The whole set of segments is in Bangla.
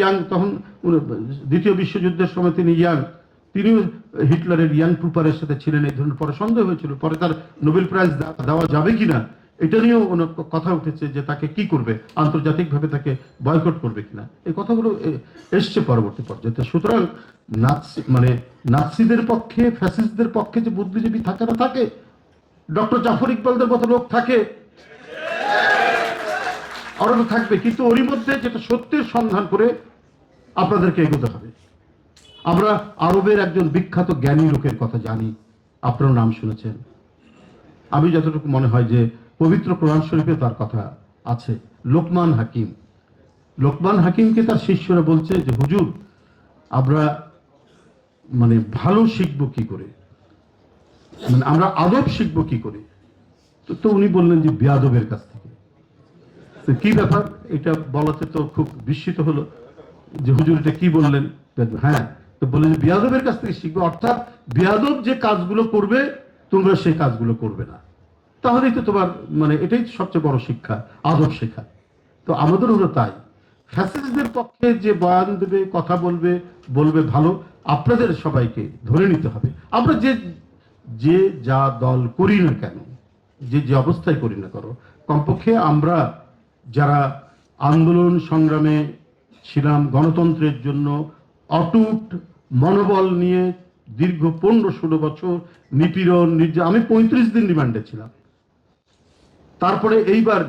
ইয়াং, তখন দ্বিতীয় বিশ্বযুদ্ধের সময় তিনি ইয়াং, তিনিও হিটলারের ইয়াং ট্রুপারের সাথে ছিলেন, এই ধরনের পরে সন্দেহ হয়েছিল। পরে তার নোবেল প্রাইজ দেওয়া যাবে কিনা, এটা নিয়েও কথা উঠেছে যে তাকে কি করবে, আন্তর্জাতিকভাবে তাকে বয়কট করবে কিনা। এই কথাগুলো এসছে পরবর্তী পর্যায়ে। সুতরাং নাৎসি মানে নাৎসিদের পক্ষে, ফ্যাসিস্টদের পক্ষে যে বুদ্ধিজীবী থাকে না থাকে, ডক্টর জাফর ইকবালদের মতো লোক থাকে আরও থাকবে। কিন্তু ওরই মধ্যে যেটা সত্যের সন্ধান করে আপনাদেরকে এগোতে হবে। আমরা আরবের একজন বিখ্যাত জ্ঞানী লোকের কথা জানি। আপনার নাম শুনেছেন। আমি যতটুকু মনে হয় যে পবিত্র কোরআন শরীফে তার কথা আছে। লোকমান হাকিম। লোকমান হাকিমকে তার শিষ্যরা বলছে যে, হুজুর, আমরা মানে ভালো শিখব কি করে? মানে আমরা আদব শিখব কি করে? তো- তো উনি বললেন যে বিয়াদবের কাছ থেকে। কি ব্যাপার? এটা বলাতে তো খুব বিস্মিত হলো। যে হুজুর এটা কি বললেন? হ্যাঁ তো বললেন যে বিয়াদবের কাছ থেকে শিখবে। অর্থাৎ বিয়াদব যে কাজগুলো করবে, তোমরা সেই কাজগুলো করবে না। তাহলেই তো তোমার মানে এটাই সবচেয়ে বড় শিক্ষা, আদব শেখা। তো আমাদের হলো তাই। ফ্যাসিস্টদের পক্ষে যে বয়ান দেবে, কথা বলবে বলবে ভালো, আপনাদের সবাইকে ধরে নিতে হবে। আমরা যে যে যা দল করি না কেন, যে যে অবস্থায় করি না করো কমপক্ষে আমরা যারা আন্দোলন সংগ্রামে ছিলাম গণতন্ত্রের জন্য অটুট মনোবল নিয়ে দীর্ঘ পনেরো ষোলো বছর নিপীড়ন নির্যা আমি পঁয়ত্রিশ দিন রিমান্ডে ছিলাম। তারপরে এইবার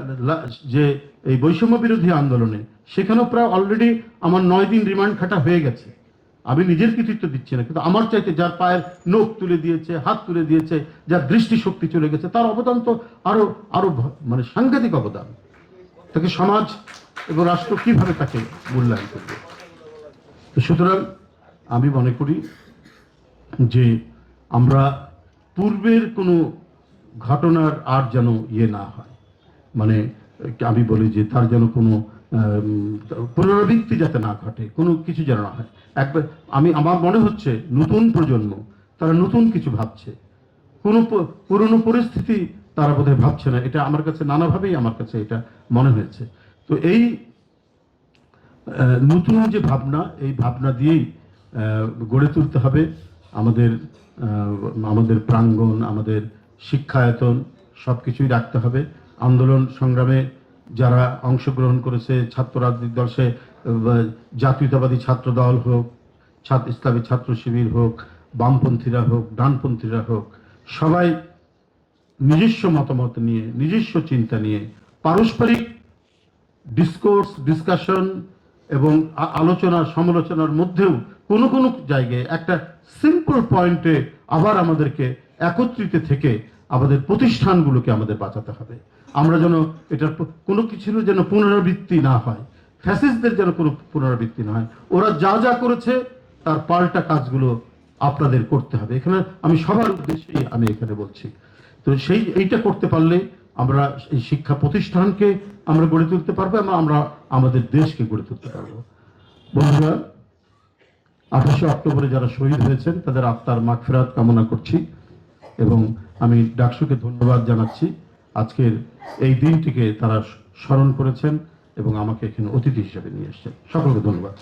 যে এই বৈষম্য বিরোধী আন্দোলনে, সেখানেও প্রায় অলরেডি আমার নয় দিন রিমান্ড খাটা হয়ে গেছে। আমি নিজের কৃতিত্ব দিচ্ছি না, কিন্তু আমার চাইতে যার পায়ের নখ তুলে দিয়েছে, হাত তুলে দিয়েছে, যার দৃষ্টিশক্তি চলে গেছে, তার অবদান তো আরও আরও মানে সাংঘাতিক অবদান। তাকে সমাজ এবং রাষ্ট্র কীভাবে তাকে মূল্যায়ন করবে? সুতরাং আমি মনে করি যে আমরা পূর্বের কোনো ঘটনার আর যেন ইয়ে না হয়। মানে আমি বলি যে তার যেন কোনো পুনরাবৃত্তি যাতে না ঘটে, কোনো কিছু যেন না হয়। একবার আমি, আমার মনে হচ্ছে নতুন প্রজন্ম, তারা নতুন কিছু ভাবছে। কোনো পুরনো পরিস্থিতি তারা বোধহয় ভাবছে না। এটা আমার কাছে, নানাভাবেই আমার কাছে এটা মনে হয়েছে। তো এই নতুন যে ভাবনা, এই ভাবনা দিয়েই গড়ে তুলতে হবে আমাদের আমাদের প্রাঙ্গণ, আমাদের শিক্ষায়তন সব কিছুই রাখতে হবে। আন্দোলন সংগ্রামে যারা অংশগ্রহণ করেছে, ছাত্র রাজনৈতিক দল, সে জাতীয়তাবাদী ছাত্র দল হোক, ছাত্র, ইসলামী ছাত্র শিবির হোক, বামপন্থীরা হোক, ডানপন্থীরা হোক, সবাই নিজস্ব মতামত নিয়ে, নিজস্ব চিন্তা নিয়ে, পারস্পরিক ডিসকোর্স ডিসকাশন এবং আলোচনা, সমালোচনার মধ্যেও কোনো কোনো জায়গায় একটা সিম্পল পয়েন্টে আবার আমাদেরকে একত্রিত থেকে আমাদের প্রতিষ্ঠানগুলোকে আমাদের বাঁচাতে হবে। আমরা যেন এটার কোনো কিছুর যেন পুনরাবৃত্তি না হয় ফ্যাসিস্টদের যেন কোনো পুনরাবৃত্তি না হয়। ওরা যা যা করেছে, তার পাল্টা কাজগুলো আপনাদের করতে হবে। এখানে আমি সবার উদ্দেশ্যেই আমি এখানে বলছি। তো সেই এইটা করতে পারলে আমরা এই শিক্ষা প্রতিষ্ঠানকে আমরা গড়ে তুলতে পারব এবং আমরা আমাদের দেশকে গড়ে তুলতে পারব। বন্ধুরা, আঠাশে অক্টোবরে যারা শহীদ হয়েছেন, তাদের আত্মার মাগফিরাত কামনা করছি এবং আমি ডাকসুকে ধন্যবাদ জানাচ্ছি। আজকের এই দিনটিকে তারা স্মরণ করেছেন এবং আমাকে এখানে অতিথি হিসেবে নিয়ে এসেছেন। সকলকে ধন্যবাদ।